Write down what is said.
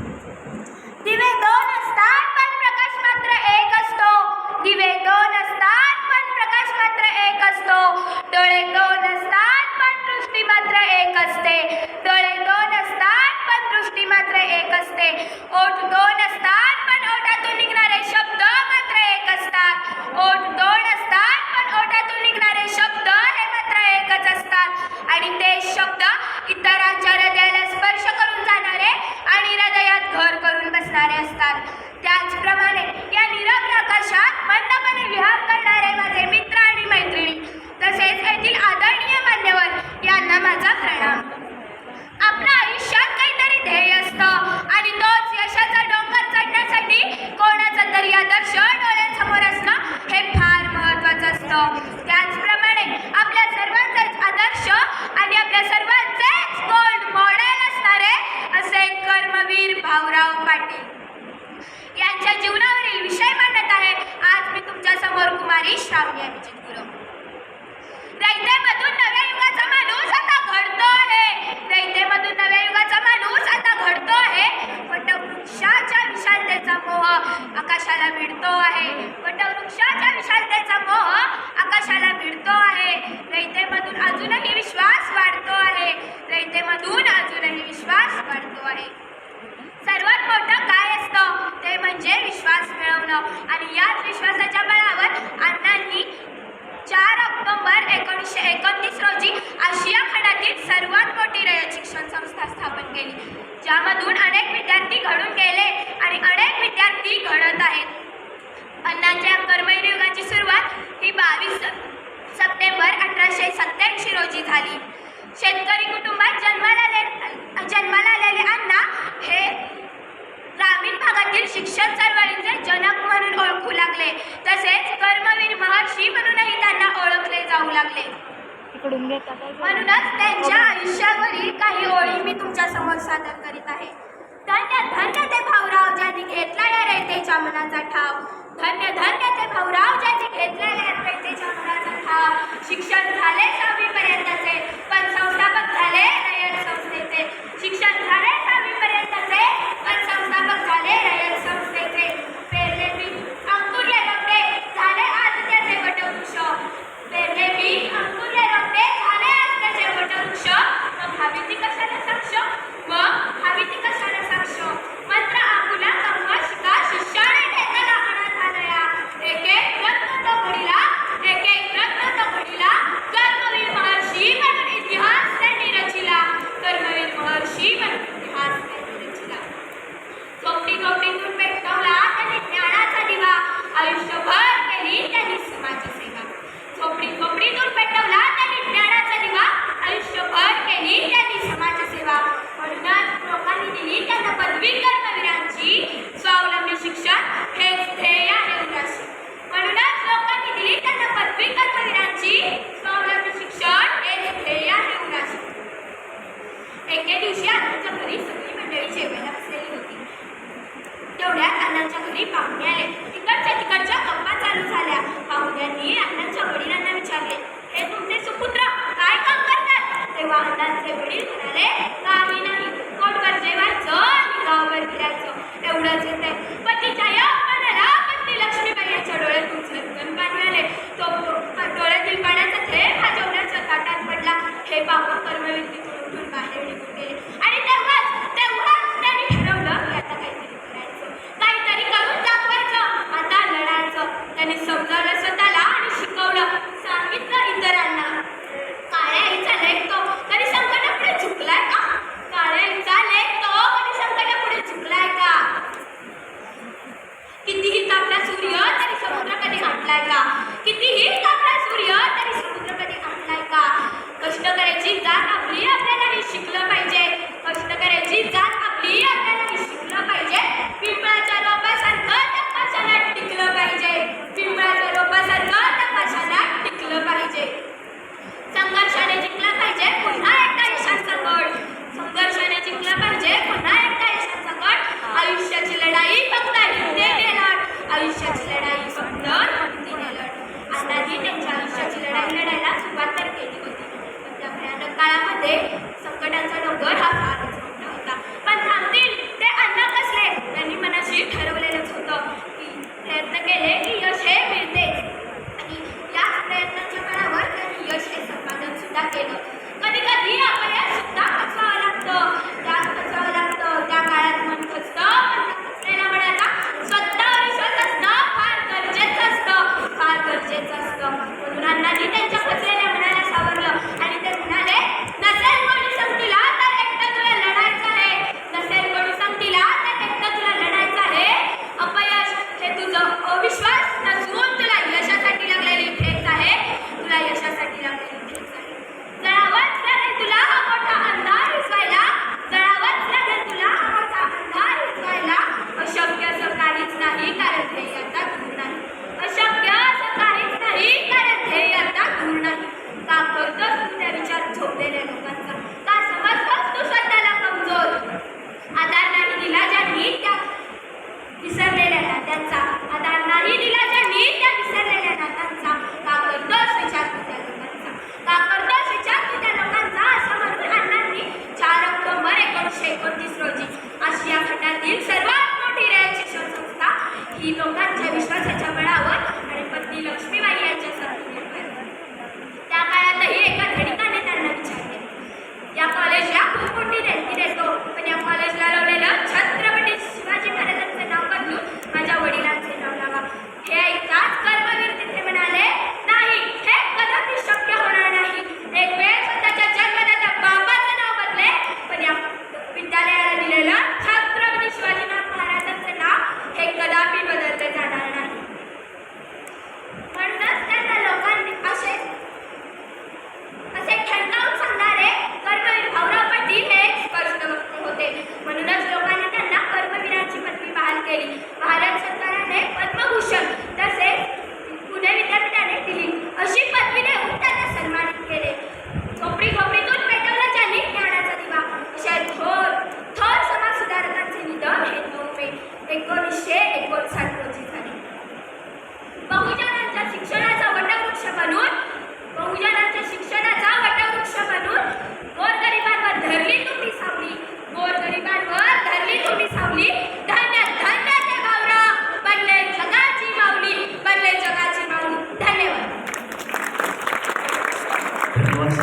दिवे दोन असतात पण प्रकाश मात्र एक असतो. दिवे दोन असतात पण प्रकाश मात्र एक असतो. डोळे दोन असतात पण दृष्टी मात्र एक असते डोळे दोन असतात पण दृष्टी मात्र एक असते ओठ दोन असतात पण ओठातून निघणारे शब्द मात्र एक असतात ओठ दोन असतात पण ओठातून निघणारे शब्द हे मात्र एकच असतात आणि ते शब्द इतरांच्या हृदयाला स्पर्श करून जाणारे आणि हृदयात घर करून बसणारे असतात त्याचप्रमाणे या निरम्र आकाशात मंदपणे विहार करणारे माझे मित्र आणि मैत्रिणी तसेच येथील आदरणीय मान्यवर यांना माझा प्रणाम. आपल्या आयुष्यात काहीतरी ध्येय असतं आणि तोच यशाचा डोंगर चढण्यासाठी कोणाचा तरी आदर्श डोळ्यांसमोर असणं हे फार महत्वाचं असतं. त्याचप्रमाणे आपल्या सर्वांचाच आदर्श आणि आपल्या सर्वांचेच गोल्ड मॉडेल असणारे असे कर्मवीर भाऊराव पाटील. यांच्या जीवनावरील विषय मांडत आहे. आज मी तुमच्यासमोर कुमारी श्रावणी अजूनही विश्वास वाढतो आहे. रयतेमधून अजूनही विश्वास वाढतो आहे. सर्वात मोठं काय असतं? ते म्हणजे विश्वास मिळवणं. आणि याच विश्वासाच्या बळावर अण्णांनी चार ऑक्टोबर एकोणीसशे एकोणतीस रोजी आशिया खंडातील सर्वात मोठी रयत शिक्षण संस्था स्थापन केली ज्यामधून अनेक विद्यार्थी घडून गेले आणि अनेक विद्यार्थी घडत आहेत. अण्णांच्या कर्मयुगाची युगाची सुरुवात ही बावीस सप्टेंबर अठराशे सत्याऐंशी रोजी झाली. शेतकरी कुटुंबात जन्माला आले जन्माला आलेले अण्णा हे ग्रामीण भागातील शिक्षण चळवळीचे जनक म्हणून ओळखू लागले. तसेच कर्मवीर महर्षी म्हणूनही त्यांना ओळखले जाऊ लागले. म्हणूनच त्यांच्या आयुष्यावरील काही ओळी मी तुमच्यासमोर सादर करीत आहे. धन्य धन्य ते भाऊराव ज्यांनी घेतला या रयतेच्या मनाचा ठाव. धन्य धन्य ते भाऊराव ज्यांनी घेतला या रयतेच्या शिक्षण झाले सहावीपर्यंतचे पण संस्थापक झाले रयत संस्थेचे शिक्षण झाले सहावीपर्यंतचे पण संस्थापक झाले रयत संस्थेचे पेरले मी अंकुर या रोपटे झाले आज त्याचे वटवृक्ष पेरले मी अंकुर या रोपटे झाले आज त्याचे वटवृक्ष मग हवी ती कशाला साक्ष मग हवी ती कशाला साक्ष मंत्र आकुला कम्म शिका शिष्याने घेतला अनाथालया एक एक रत्न तो घडीला एक एक रत्न तो घडीला कर्मवीर महर्षी म्हणून इतिहास त्यांनी रचिला कर्मवीर महर्षी म्हणून इतिहास त्यांनी रचिला चोपटी चोपटीतून पेटवला त्यांनी ज्ञानाचा दिवा आयुष्यभर केली त्यांनी समाजसेवा चोपडी चोपडीतून पेटवला त्यांनी ज्ञानाचा दिवा आयुष्यभर केली त्यांनी समाजसेवा म्हणूनच लोकांनी दिली त्यांना पदवी कर्मवीरांची स्वावलंबी शिक्षण हेच ध्येय आहे उदासी म्हणूनच लोकांनी दिली त्यांना पदवी कर्मवीरांची स्वावलंबी शिक्षण हेच ध्येय आहे उदासी एके दिवशी अण्णांच्या घरी सगळी मंडळी जेवायला बसलेली होती तेवढ्यात अण्णांच्या घरी पाहुणे आले तिकडच्या तिकडच्या गप्पा चालू झाल्या पाहुण्यांनी अण्णांच्या वडिलांना विचारले हे तुमचे सुपुत्र काय काम करतात तेव्हा अण्णांचे वडील म्हणाले काही नाही कोटवर जेवायचं आणि गावभर फिरायचं एवढंच येते पतीच्या या अपमानाला पत्नी लक्ष्मीबाई यांच्या डोळ्यातून झटकन पाणी आले तो तो डोळ्यातील पाण्याचा थेंब हा जेवणाच्या ताटात पडला हे पाहून कर्मवीर तिथून उठून बाहेर निघून गेले आणि तेव्हाच तेव्हाच त्यांनी ठरवलं की आता काहीतरी करायचं काहीतरी करून दाखवायचं आता लढायचं त्याने समजावलं स्वतःला आणि शिकवलं सांगितलं इतरांना काळ्या आईचा लेख तो कधी संकटापुढे झुकलाय का? काळ्या आईचा लेख तो कधी संकटापुढे झुकलाय का? कितीही तापला सूर्य तरी समुद्र कधी गाठलाय का? कितीही तापला सूर्य तरी समुद्र कधी गाठलाय का? कष्ट करायची जात आपली आपल्याला हे शिकलं पाहिजे. कष्ट करायची जात आपली आपल्याला हे शिकलं पाहिजे पिंपळाच्या रोपासारखं त्या कशाला टिकलं पाहिजे पिंपळाच्या रोपासारखं त्या कशाला टिकलं पाहिजे संघर्षाने जिंकला पाहिजे पुन्हा एकदा यशाचा गड संघर्षाने जिंकला पाहिजे पुन्हा एकदा यशाचा गड आयुष्याची लढाई फक्त हिमतीने लढ आयुष्याची लढाई फक्त हिमतीने लढ अण्णांनी त्यांच्या आयुष्याची लढाई लढायला सुरुवात तर केली होती. पण त्या भयानक काळामध्ये संकटांचा डोंगर हा